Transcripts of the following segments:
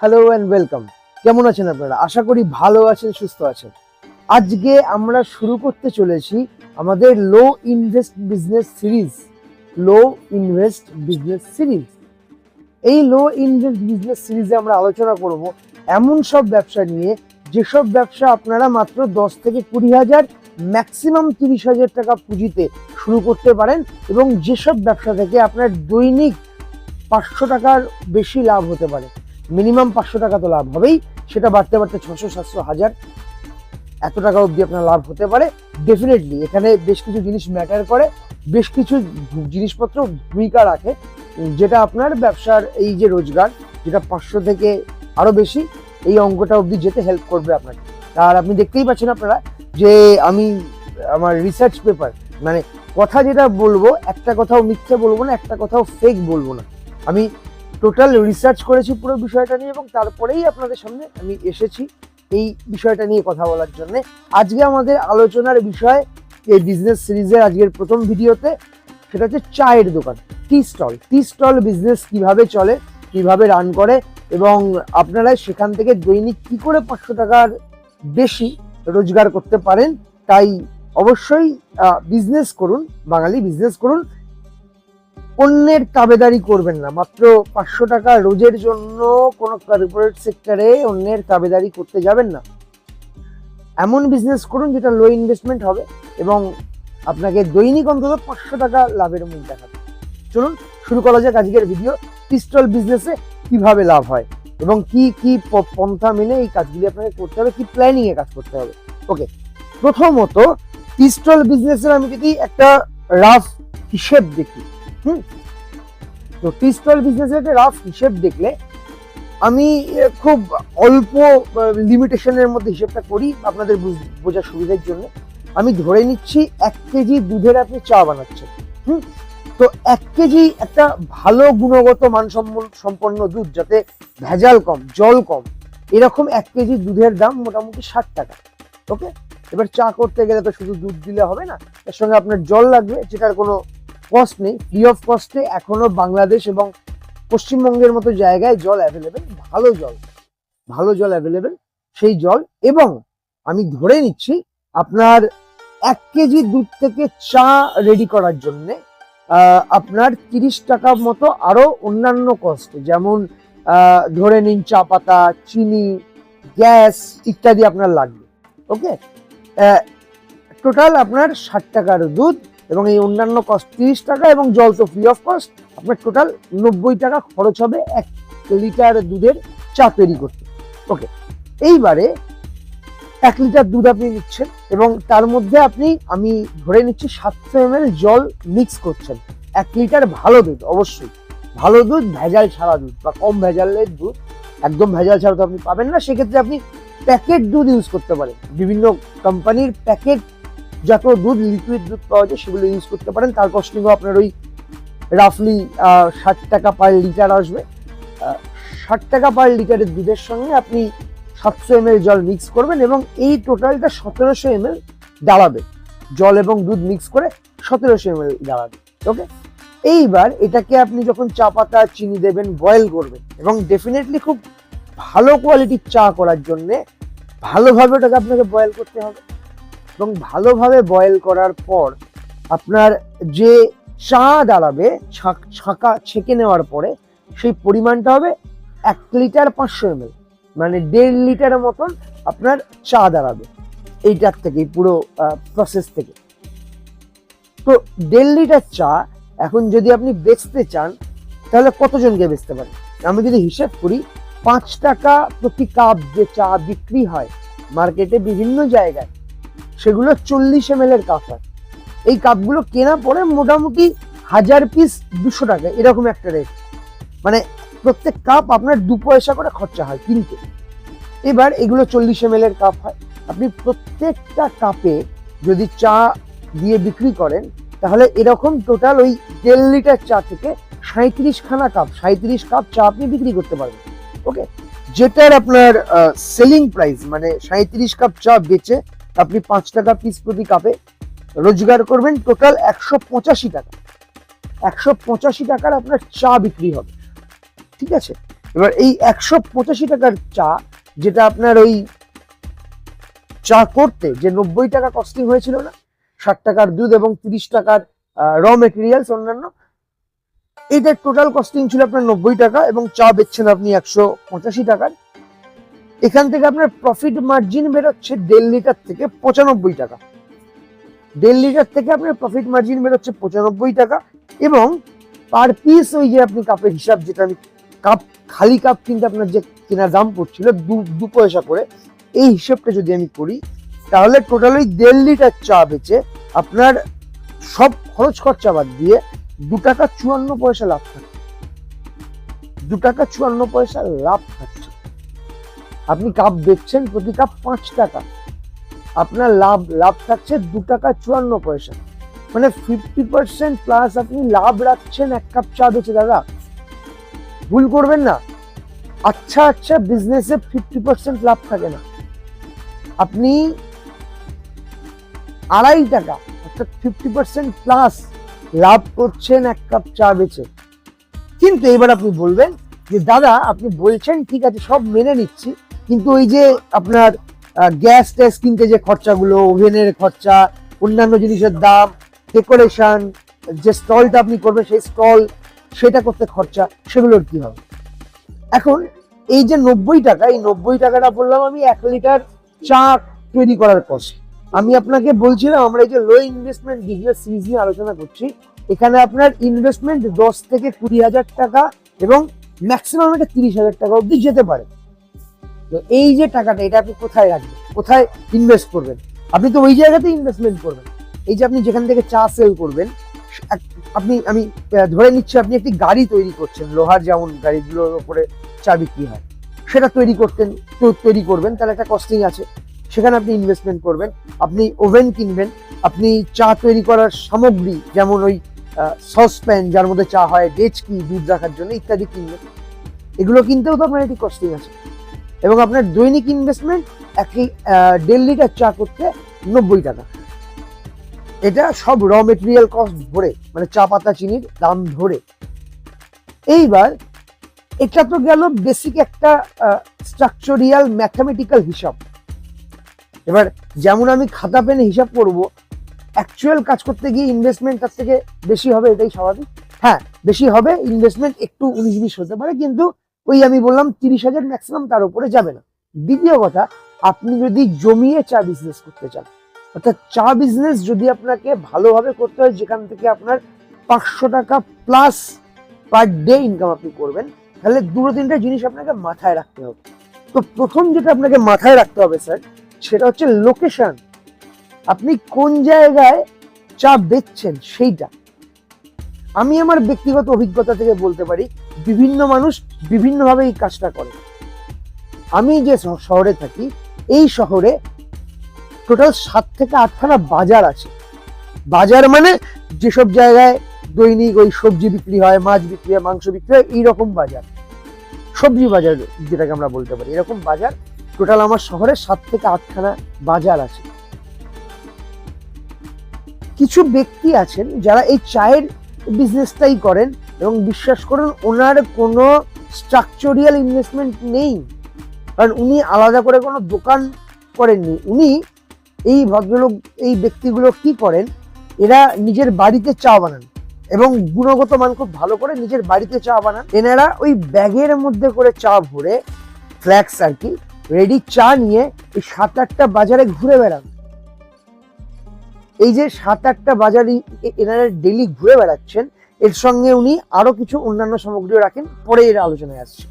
Hello and welcome কেমন আছেন আপনারা? আশা করি ভালো আছেন, সুস্থ আছেন। আজকে আমরা শুরু করতে চলেছি আমাদের low invest business series low invest business series এই লো ইনভেস্ট বিজনেস সিরিজে আমরা আলোচনা করব এমন সব ব্যবসা নিয়ে, যেসব ব্যবসা আপনারা মাত্র দশ থেকে কুড়ি হাজার ম্যাক্সিমাম তিরিশ হাজার টাকা পুঁজিতে শুরু করতে পারেন এবং যেসব ব্যবসা থেকে আপনার দৈনিক পাঁচশো টাকার বেশি লাভ হতে পারে। মিনিমাম পাঁচশো টাকা তো লাভ হবেই। সেটা বাড়তে বাড়তে ছশো, সাতশো, হাজার। এত টাকা অবধি আপনার লাভ হতে পারে। ডেফিনেটলি এখানে বেশ কিছু জিনিস ম্যাটার করে। বেশ কিছু জিনিসপত্র ভূমিকা রাখে। যেটা আপনার ব্যবসার এই যে রোজগার, যেটা পাঁচশো থেকে আরও বেশি, এই অঙ্কটা অবধি যেতে হেল্প করবে আপনাকে। আর আপনি দেখতেই পাচ্ছেন আপনারা যে আমি আমার রিসার্চ পেপার মানে কথা যেটা বলব, একটা কথাও মিথ্যে বলব না, একটা কথাও ফেক বলব না। আমি টোটাল রিসার্চ করেছি পুরো বিষয়টা নিয়ে এবং তারপরেই আপনাদের সামনে আমি এসেছি এই বিষয়টা নিয়ে কথা বলার জন্য। আজকে আমাদের আলোচনার বিষয় এই বিজনেস সিরিজের আজকের প্রথম ভিডিওতে, সেটা হচ্ছে চায়ের দোকান tea stall tea stall business কীভাবে চলে, কীভাবে রান করে এবং আপনারা সেখান থেকে দৈনিক কি করে পাঁচশো টাকার বেশি রোজগার করতে পারেন, তাই অবশ্যই বিজনেস করুন, বাঙালি বিজনেস করুন। অন্যের তাবেদারি করবেন না। মাত্র পাঁচশো টাকা রোজের জন্য কোনো কর্পোরেট সেক্টরে অন্যের তাবেদারি করতে যাবেন না। এমন বিজনেস করুন যেটা লো ইনভেস্টমেন্ট হবে এবং আপনাকে দৈনিক অন্তত পাঁচশো টাকা লাভের মুখ দেখাবে। চলুন, শুরু করা যাক আজকের ভিডিও পিস্টল বিজনেসে কীভাবে লাভ হয় এবং কি কি পন্থা মেনে এই কাজগুলি আপনাকে করতে হবে, কি প্ল্যানিংয়ে কাজ করতে হবে। ওকে প্রথমত পিস্টল বিজনেসের আমি যদি একটা রাফ হিসেব দেখি হুম। তো টি স্টল বিজনেসের একটা রাফ হিসেব দেখলে আমি খুব অল্প লিমিটেশনের মধ্যে হিসেবটা করি আপনাদের বুঝ- বোঝার সুবিধার জন্য। আমি ধরে নিচ্ছি এক কেজি দুধের আপনি চা বানাচ্ছেন, হুম। তো এক কেজি একটা ভালো গুণগত মানসম্পন্ন সম্পন্ন দুধ যাতে ভেজাল কম, জল কম, এরকম এক কেজি দুধের দাম মোটামুটি ষাট টাকা ওকে এবার চা করতে গেলে তো শুধু দুধ দিলে হবে না, এর সঙ্গে আপনার জল লাগবে যেটার কোনো কস্ট নেই ফ্রি অফ কস্টে এখনও বাংলাদেশ এবং পশ্চিমবঙ্গের মতো জায়গায় জল অ্যাভেলেবেল ভালো জল ভালো জল অ্যাভেলেবেল সেই জল এবং আমি ধরে নিচ্ছি আপনার এক কেজি দুধ থেকে চা রেডি করার জন্য আপনার তিরিশ টাকা মতো আরও অন্যান্য কস্ট যেমন ধরে নিন চা পাতা, চিনি, গ্যাস ইত্যাদি আপনার লাগবে ওকে টোটাল আপনার ষাট টাকার দুধ এবং এই অন্যান্য কস্ট তিরিশ টাকা এবং জল তো ফ্রি অফ কস্ট আপনার টোটাল নব্বই টাকা খরচ হবে এক লিটার দুধের চা তৈরি করতে। ওকে এইবারে এক লিটার দুধ আপনি নিচ্ছেন এবং তার মধ্যে আপনি, আমি ধরে নিচ্ছি সাতশো এম জল মিক্স করছেন। এক লিটার ভালো দুধ, অবশ্যই। ভালো দুধ, ভেজাল ছাড়া দুধ বা কম ভেজালের দুধ, একদম ভেজাল ছাড়া তো আপনি পাবেন না। সেক্ষেত্রে আপনি প্যাকেট দুধ ইউজ করতে পারেন। বিভিন্ন কোম্পানির প্যাকেট যত দুধ লিকুইড দুধ পাওয়া যায়, সেগুলো ইউজ করতে পারেন। তার কস্টিংও আপনার ওই রাফলি ষাট টাকা পার লিটার আসবে। ষাট টাকা পার লিটারের দুধের সঙ্গে আপনি সাতশো এম জল মিক্স করবেন এবং এই টোটালটা সতেরোশো এম এল দাঁড়াবে। জল এবং দুধ মিক্স করে সতেরোশো এম এল দাঁড়াবে। ওকে এইবার এটাকে আপনি যখন চা পাতা, চিনি দেবেন বয়েল করবেন এবং ডেফিনেটলি খুব ভালো কোয়ালিটির চা করার জন্যে ভালোভাবে ওটাকে আপনাকে বয়েল করতে হবে। এবং ভালোভাবে বয়েল করার পর আপনার যে চা দাঁড়াবে ছাক- ছাকা নেওয়ার পরে সেই পরিমাণটা হবে এক লিটার পাঁচশো এম মানে দেড় লিটারের মতন আপনার চা দাঁড়াবে। এইটার থেকে এই পুরো প্রসেস থেকে। তো দেড় লিটার চা এখন যদি আপনি বেচতে চান, তাহলে কতজনকে বেচতে পারেন? আমি যদি হিসেব করি, পাঁচ টাকা প্রতি কাপ যে চা বিক্রি হয় মার্কেটে বিভিন্ন জায়গায় সেগুলো চল্লিশ এম এর কাপ হয়। এই কাপগুলো কেনা পরে মোটামুটি হাজার পিস দুশো টাকা, এরকম একটা রেট মানে প্রত্যেক কাপ আপনার দু পয়সা করে খরচা হয় কিনতে এবার এগুলো চল্লিশ এম এর কাপ হয়। আপনি প্রত্যেকটা কাপে যদি চা দিয়ে বিক্রি করেন, তাহলে এরকম টোটাল ওই দেড় লিটার চা থেকে সাঁত্রিশ খানা কাপ সাঁত্রিশ কাপ চা আপনি বিক্রি করতে পারবেন। ওকে যেটার আপনার সেলিং প্রাইস মানে সাঁত্রিশ কাপ চা বেচে আপনি পাঁচ টাকা পিস প্রতি কাপে রোজগার করবেন টোটাল একশো পঁচাশি টাকা। একশো পঁচাশি টাকার আপনার চা বিক্রি হবে। ঠিক আছে? এবার এই একশো পঁচাশি টাকার চা যেটা আপনার ওই চা করতে যে নব্বই টাকা কস্টিং হয়েছিল না, ষাট টাকার দুধ এবং তিরিশ টাকার র মেটেরিয়ালস অন্যান্য এটার টোটাল কস্টিং ছিল আপনার নব্বই টাকা এবং চা বেচছেন আপনি একশো পঁচাশি টাকার। এখান থেকে আপনার প্রফিট মার্জিন বেরোচ্ছে দেড় লিটার থেকে পঁচানব্বই টাকা। দেড় লিটার থেকে আপনার প্রফিট মার্জিন বেরোচ্ছে পঁচানব্বই টাকা এবং পার পিস ওই যে আপনি কাপের হিসাব যেটা আমি কাপ, খালি কাপ কিনতে আপনার যে কেনার দাম পড়ছিল দু দু পয়সা করে, এই হিসেবটা যদি আমি করি, তাহলে টোটাল ওই দেড় লিটার চা বেচে আপনার সব খরচ খরচা বাদ দিয়ে দু টাকা চুয়ান্ন পয়সা লাভ থাকছে। দু টাকা চুয়ান্ন পয়সা লাভ থাকছে। আপনি কাপ বেচছেন প্রতি কাপ পাঁচ টাকা। আপনার লাভ লাভ থাকছে দু টাকা চুয়ান্ন পয়সা। মানে ফিফটি পার্সেন্ট প্লাস আপনি লাভ রাখছেন এক কাপ চা বেচে, দাদা। ভুল করবেন না। আচ্ছা আচ্ছা বিজনেসে ফিফটি পার্সেন্ট লাভ থাকে না। আপনি আড়াই টাকা, অর্থাৎ ফিফটি পার্সেন্ট প্লাস লাভ করছেন এক কাপ চা বেচে। কিন্তু এবার আপনি বলবেন যে, দাদা, আপনি বলছেন, ঠিক আছে, সব মেনে নিচ্ছি। কিন্তু ওই যে আপনার গ্যাস ট্যাস কিনতে যে খরচাগুলো ওভেনের খরচা, অন্যান্য জিনিসের দাম ডেকোরেশন যে স্টলটা আপনি করবেন, সেই স্টল সেটা করতে খরচা, সেগুলোর কি হবে? এখন এই যে নব্বই টাকা, এই নব্বই টাকাটা বললাম আমি এক লিটার চা তৈরি করার কষ্ট আমি আপনাকে বলছিলাম, আমরা এই যে লো ইনভেস্টমেন্ট বিজনেস সিরিজ নিয়ে আলোচনা করছি, এখানে আপনার ইনভেস্টমেন্ট দশ থেকে কুড়ি হাজার টাকা এবং ম্যাক্সিমাম এটা তিরিশ হাজার টাকা অবধি যেতে পারে। তো এই যে টাকাটা, এটা আপনি কোথায় রাখবেন? কোথায় ইনভেস্ট করবেন? আপনি তো ওই জায়গাতে ইনভেস্টমেন্ট করবেন। এই যে আপনি যেখান থেকে চা সেল করবেন আপনি, আমি ধরে নিচ্ছি আপনি একটি গাড়ি তৈরি করছেন, লোহার যেমন গাড়িগুলোর উপরে চা বিক্রি হয়। সেটা তৈরি করতেন তৈরি করবেন, তাহলে একটা কস্টিং আছে। সেখানে আপনি ইনভেস্টমেন্ট করবেন, আপনি ওভেন কিনবেন, আপনি চা তৈরি করার সামগ্রী, যেমন ওই সসপ্যান যার মধ্যে চা হয়, ডেচকি, দুধ রাখার জন্য ইত্যাদি কিনবেন। এগুলো কিনতেও তো আপনার একটি কস্টিং আছে। এবং আপনার দৈনিক ইনভেস্টমেন্ট একই দেড় লিটার চা করতে নব্বই টাকা। এটা সব র মেটেরিয়াল কস্ট ধরে মানে চা, পাতা, চিনির দাম ধরে। এইবার এটা তো গেল বেসিক একটা স্ট্রাকচারিয়াল ম্যাথামেটিক্যাল হিসাব। এবার যেমন আমি খাতা, পেনে হিসাব করব অ্যাকচুয়াল কাজ করতে গিয়ে ইনভেস্টমেন্ট তার থেকে বেশি হবে, এটাই স্বাভাবিক। হ্যাঁ বেশি হবে ইনভেস্টমেন্ট একটু উনিশ, বিশ হতে পারে, কিন্তু ওই আমি বললাম তিরিশ হাজার ম্যাক্সিমাম তার উপরে যাবে না। দ্বিতীয় কথা, আপনি যদি জমিয়ে চা বিজনেস করতে চান, অর্থাৎ চা বিজনেস যদি আপনাকে ভালোভাবে করতে হয়, যেখান থেকে আপনার পাঁচশো টাকা প্লাস পার ডে ইনকাম আপনি করবেন, তাহলে দুটো তিনটা জিনিস আপনাকে মাথায় রাখতে হবে। তো প্রথম যেটা আপনাকে মাথায় রাখতে হবে স্যার সেটা হচ্ছে লোকেশন আপনি কোন জায়গায় চা বেচছেন সেইটা। আমি আমার ব্যক্তিগত অভিজ্ঞতা থেকে বলতে পারি, বিভিন্ন মানুষ বিভিন্নভাবে এই কাজটা করে। আমি যে শহরে থাকি, এই শহরে টোটাল সাত থেকে আটখানা বাজার আছে। বাজার মানে যেসব জায়গায় দৈনিক ওই সবজি বিক্রি হয়, মাছ বিক্রি হয়, মাংস বিক্রি হয়, এইরকম বাজার। সবজি বাজার যেটাকে আমরা বলতে পারি। এরকম বাজার টোটাল আমার শহরে সাত থেকে আটখানা বাজার আছে। কিছু ব্যক্তি আছেন যারা এই চায়ের বিজনেসটাই করেন এবং বিশ্বাস করুন, ওনার কোনো স্ট্রাকচারিয়াল ইনভেস্টমেন্ট নেই। কারণ উনি আলাদা করে কোনো দোকান করেননি। উনি এই ভদ্রলোক, এই ব্যক্তিগুলো কি করেন? এরা নিজের বাড়িতে চা বানান এবং গুণগত মান খুব ভালো করে নিজের বাড়িতে চা বানান। এনারা ওই ব্যাগের মধ্যে করে চা ভরে ফ্ল্যাক্স আর কি রেডি চা নিয়ে এই সাত আটটা বাজারে ঘুরে বেড়ান। এই যে সাত আটটা বাজারে এনারা ডেলি ঘুরে বেড়াচ্ছেন। এর সঙ্গে উনি আরও কিছু অন্যান্য সামগ্রীও রাখেন, পরে এর আলোচনায় আসছে।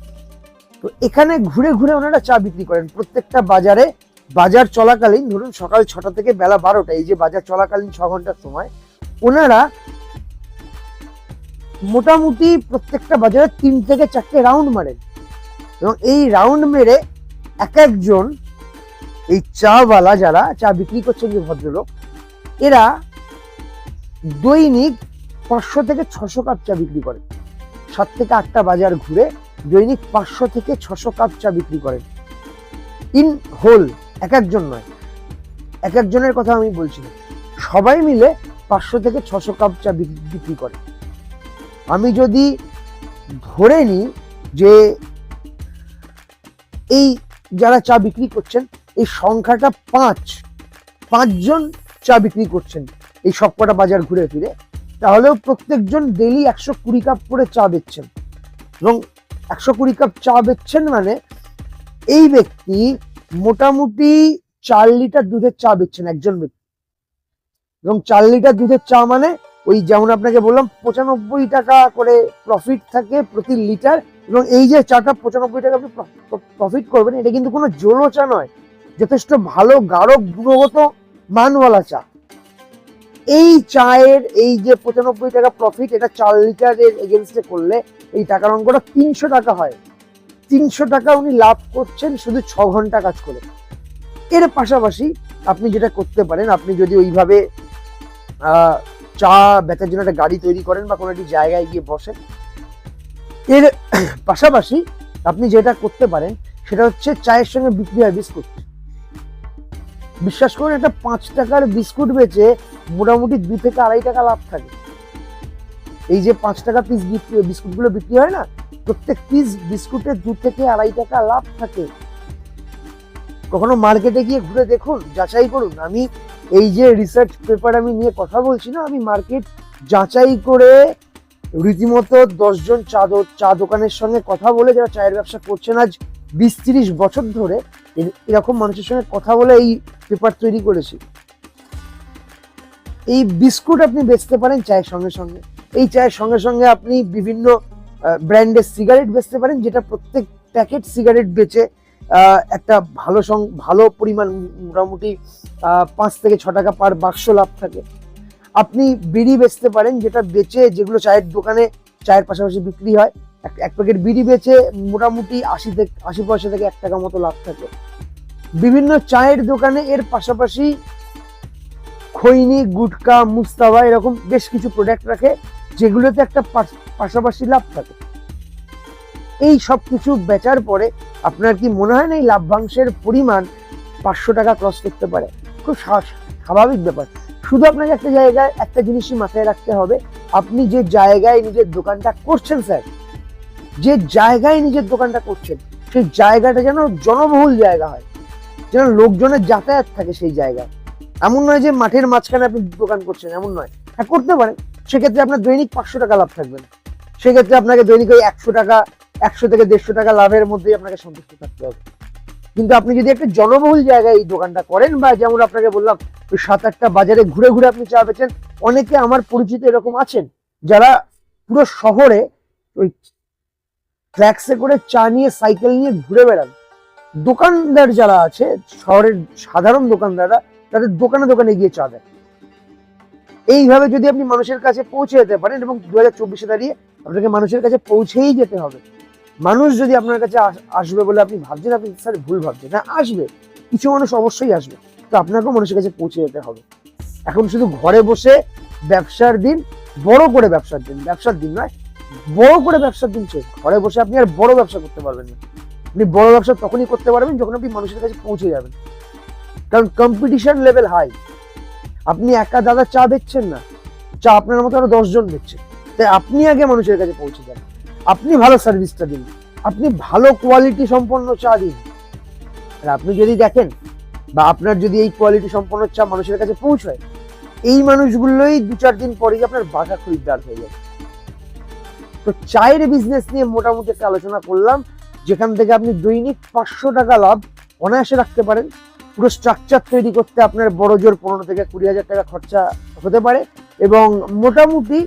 তো এখানে ঘুরে ঘুরে ওনারা চা বিক্রি করেন। প্রত্যেকটা বাজারে, বাজার চলাকালীন, ধরুন সকাল ছটা থেকে বেলা বারোটা, এই যে বাজার চলাকালীন ছ ঘণ্টার সময়, ওনারা মোটামুটি প্রত্যেকটা বাজারে তিন থেকে চারটে রাউন্ড মারেন। এবং এই রাউন্ড মেরে এক একজন এই চাওয়ালা যারা চা বিক্রি করছেন যে ভদ্রলোক, এরা দৈনিক পাঁচশো থেকে ছশো কাপ চা বিক্রি করে। সাত থেকে আটটা বাজার ঘুরে দৈনিক পাঁচশো থেকে ছশো কাপ চা বিক্রি করেন ইন হোল, এক একজন নয়, এক একজনের কথা আমি বলছি সবাই মিলে পাঁচশো থেকে ছশো কাপ চা বিক্রি করে। আমি যদি ধরে নিই যে এই যারা চা বিক্রি করছেন, এই সংখ্যাটা পাঁচ, পাঁচজন চা বিক্রি করছেন, এই সবকটা বাজার ঘুরে ফিরে তাহলেও প্রত্যেকজন ডেলি একশো কুড়ি কাপ করে চা বেচছেন এবং একশো কুড়ি কাপ চা বেচছেন মানে এই ব্যক্তি মোটামুটি চার লিটার দুধের চা বেচছেন একজন ব্যক্তি। এবং চার লিটার দুধের চা মানে ওই যেমন আপনাকে বললাম পঁচানব্বই টাকা করে প্রফিট থাকে প্রতি লিটার এবং এই যে চাটা পঁচানব্বই টাকা আপনি প্রফিট করবেন, এটা কিন্তু কোনো জলো চা নয়। যথেষ্ট ভালো, গাঢ়, গুণগত মানওয়ালা চা। এই চায়ের এই যে পঁচানব্বই টাকা প্রফিট এটা চার লিটারের এগেনস্টে করলে এই টাকার অঙ্কটা তিনশো টাকা হয়। তিনশো টাকা উনি লাভ করছেন শুধু ছ ঘণ্টা কাজ করে। এর পাশাপাশি আপনি যেটা করতে পারেন, আপনি যদি ওইভাবে চা বেচার জন্য একটা গাড়ি তৈরি করেন বা কোনো একটি জায়গায় গিয়ে বসেন, এর পাশাপাশি আপনি যেটা করতে পারেন সেটা হচ্ছে চায়ের সঙ্গে বিক্রি হয় বিস্কুট। বিশ্বাস করুন, একটা পাঁচ টাকার বিস্কুট বেচে মোটামুটি দু থেকে আড়াই টাকা লাভ থাকে। এই যে পাঁচ টাকা পিস বিস্কুটগুলো বিক্রি হয় না, প্রত্যেক পিস বিস্কুটে দু থেকে আড়াই টাকা লাভ থাকে। কখনো মার্কেটে গিয়ে ঘুরে দেখুন, যাচাই করুন। আমি এই যে রিসার্চ পেপার আমি নিয়ে কথা বলছি না, আমি মার্কেট যাচাই করে রীতিমতো দশজন চা চা দোকানের সঙ্গে কথা বলে যারা চায়ের ব্যবসা করছেন আজ বিশ তিরিশ বছর ধরে এরকম মানুষের সঙ্গে কথা বলে এই পেপার তৈরি করেছি। এই বিস্কুট আপনি বেচতে পারেন চায়ের সঙ্গে সঙ্গে। এই চায়ের সঙ্গে সঙ্গে আপনি বিভিন্ন ব্র্যান্ডের সিগারেট বেচতে পারেন, যেটা প্রত্যেক প্যাকেট সিগারেট বেচে একটা ভালো সং, ভালো পরিমাণ মোটামুটি পাঁচ থেকে ছ টাকা পার বাক্স লাভ থাকে। আপনি বিড়ি বেচতে পারেন, যেটা বেচে যেগুলো চায়ের দোকানে, চায়ের পাশাপাশি বিক্রি হয়। এক- প্যাকেট বিড়ি বেচে মোটামুটি আশি থেকে, আশি পয়সা থেকে এক টাকা মতো লাভ থাকে বিভিন্ন চায়ের দোকানে এর পাশাপাশি খৈনি, গুটকা, মুস্তাবা এরকম বেশ কিছু প্রোডাক্ট রাখে, যেগুলোতে একটা পাশাপাশি লাভ থাকে। এই সব কিছু বেচার পরে আপনার কি মনে হয় না এই লাভ্যাংশের পরিমাণ পাঁচশো টাকা ক্রস করতে পারে? খুব স্বা- স্বাভাবিক ব্যাপার। শুধু আপনাকে একটা জায়গায়, একটা জিনিসই মাথায় রাখতে হবে। আপনি যে জায়গায় নিজের দোকানটা করছেন, স্যার যে জায়গায় নিজের দোকানটা করছেন, সেই জায়গাটা যেন জনবহুল জায়গা হয়, যেন লোকজনের যাতায়াত থাকে সেই জায়গায়। এমন নয় যে মাঠের মাঝখানে আপনি দোকান করছেন, এমন নয়। হ্যাঁ করতে পারেন। সেক্ষেত্রে আপনার দৈনিক পাঁচশো টাকা লাভ থাকবে না। সেক্ষেত্রে আপনাকে দৈনিক ওই একশো টাকা, একশো থেকে দেড়শো টাকা লাভের মধ্যেই আপনাকে সন্তুষ্ট থাকতে হবে। কিন্তু আপনি যদি একটা জনবহুল জায়গায় এই দোকানটা করেন, বা যেমন আপনাকে বললাম, ওই সাত আটটা বাজারে ঘুরে ঘুরে আপনি চা বেচেন, অনেকে আমার পরিচিত এরকম আছেন, যারা পুরো শহরে ওই ট্র্যাক্সে করে চা নিয়ে, সাইকেল নিয়ে ঘুরে বেড়ান। দোকানদার যারা আছে, শহরের সাধারণ দোকানদাররা, তাদের দোকানে দোকানে গিয়ে চা দেয় এইভাবে যদি আপনি মানুষের কাছে পৌঁছে যেতে পারেন এবং দু হাজার চব্বিশে দাঁড়িয়ে আপনাকে মানুষের কাছে পৌঁছেই যেতে হবে। মানুষ যদি আপনার কাছে আস- আসবে বলে আপনি ভাবছেন, আপনি স্যার ভুল ভাবছেন। হ্যাঁ আসবে। কিছু মানুষ অবশ্যই আসবে। তো আপনাকেও মানুষের কাছে পৌঁছে যেতে হবে। এখন শুধু ঘরে বসে ব্যবসার দিন, বড় করে ব্যবসার দিন। ব্যবসার দিন নয় বড় করে ব্যবসার দিন চলছে ঘরে বসে আপনি আর বড় ব্যবসা করতে পারবেন না। আপনি বড় ব্যবসা তখনই করতে পারবেন যখন আপনি মানুষের কাছে পৌঁছে যাবেন। কারণ কম্পিটিশন লেভেল হাই আপনি একা দাদা চা বেচছেন না, চা আপনার মতো আরও দশজন বেচছে। তাই আপনি আগে মানুষের কাছে পৌঁছে যান। আপনি ভালো সার্ভিসটা দিন। আপনি ভালো কোয়ালিটি সম্পন্ন চা দিন। আর আপনি যদি দেখেন বা আপনার যদি এই কোয়ালিটি সম্পন্ন চা মানুষের কাছে পৌঁছায়, এই মানুষগুলোই দু চার দিন পরেই আপনার বাঘা খরিদ্দার হয়ে যাবে তো চায়ের বিজনেস নিয়ে মোটামুটি একটা আলোচনা করলাম, যেখান থেকে আপনি দৈনিক পাঁচশো টাকা লাভ অনায়াসে রাখতে পারেন। পুরো স্ট্রাকচার তৈরি করতে আপনার বড় জোর পনেরো থেকে কুড়ি হাজার টাকা খরচা হতে পারে এবং মোটামুটি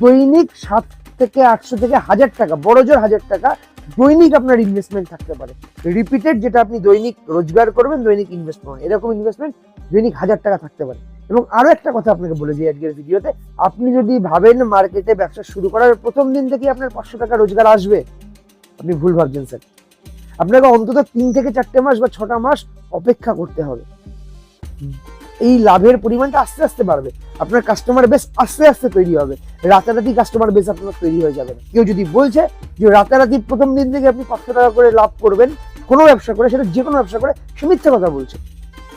দৈনিক সাত থেকে আটশো থেকে হাজার টাকা, বড় জোর হাজার টাকা দৈনিক আপনার ইনভেস্টমেন্ট থাকতে পারে। রিপিটেড যেটা আপনি দৈনিক রোজগার করবেন, দৈনিক ইনভেস্টমেন্ট এরকম ইনভেস্টমেন্ট দৈনিক হাজার টাকা থাকতে পারে। এবং আরও একটা কথা আপনাকে বলে দিই আজকের ভিডিওতে, আপনি যদি ভাবেন মার্কেটে ব্যবসা শুরু করার প্রথম দিন থেকে আপনার পাঁচশো টাকা রোজগার আসবে, আপনি ভুল ভাবছেন স্যার আপনাকে অন্তত তিন থেকে চারটে মাস বা ছটা মাস অপেক্ষা করতে হবে। এই লাভের পরিমাণটা আস্তে আস্তে বাড়বে। আপনার কাস্টমার বেস আস্তে আস্তে তৈরি হবে। রাতারাতি কাস্টমার বেস আপনার তৈরি হয়ে যাবে। কেউ যদি বলছে যে রাতারাতি প্রথম দিন থেকে আপনি পাঁচশো টাকা করে লাভ করবেন, কোনো ব্যবসা করে, সেটা যে কোনো ব্যবসা করে, সে মিথ্যে কথা বলছে।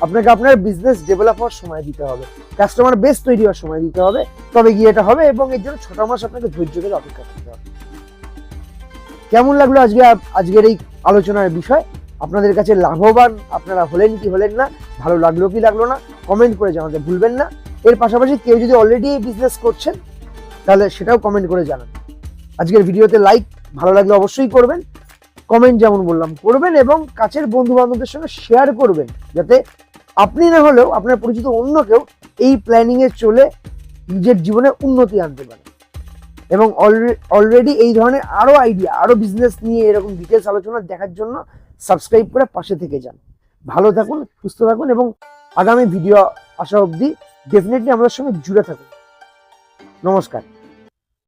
আপনাকে আপনার বিজনেস ডেভেলপ হওয়ার সময় দিতে হবে। কাস্টমার বেস তৈরি হওয়ার সময় দিতে হবে। তবে গিয়ে এটা হবে এবং এর জন্য ছটা মাস আপনাকে ধৈর্য ধরে অপেক্ষা করতে হবে। কেমন লাগল আজকে আজকের এই আলোচনার বিষয়? আপনাদের কাছে লাভবান আপনারা হলেন কি হলেন না? ভালো লাগল কি লাগল না? কমেন্ট করে জানাতে ভুলবেন না। এর পাশাপাশি কেউ যদি অলরেডি এই বিজনেস করছেন, তাহলে সেটাও কমেন্ট করে জানান। আজকের ভিডিওতে লাইক ভালো লাগলে অবশ্যই করবেন। কমেন্ট যেমন বললাম করবেন এবং কাছের বন্ধু বান্ধবদের সঙ্গে শেয়ার করবেন, যাতে আপনি না হলেও আপনার পরিচিত অন্য কেউ এই প্ল্যানিং এ চলে নিজের জীবনে উন্নতি আনতে পারে। এবং অলরেডি এই ধরনের আরও আইডিয়া আরও বিজনেস নিয়ে এরকম ডিটেলস আলোচনা দেখার জন্য সাবস্ক্রাইব করে পাশে থেকে যান। ভালো থাকুন, সুস্থ থাকুন এবং আগামী ভিডিও আসা অবধি ডেফিনেটলি আমাদের সঙ্গে জুড়ে থাকুন। নমস্কার।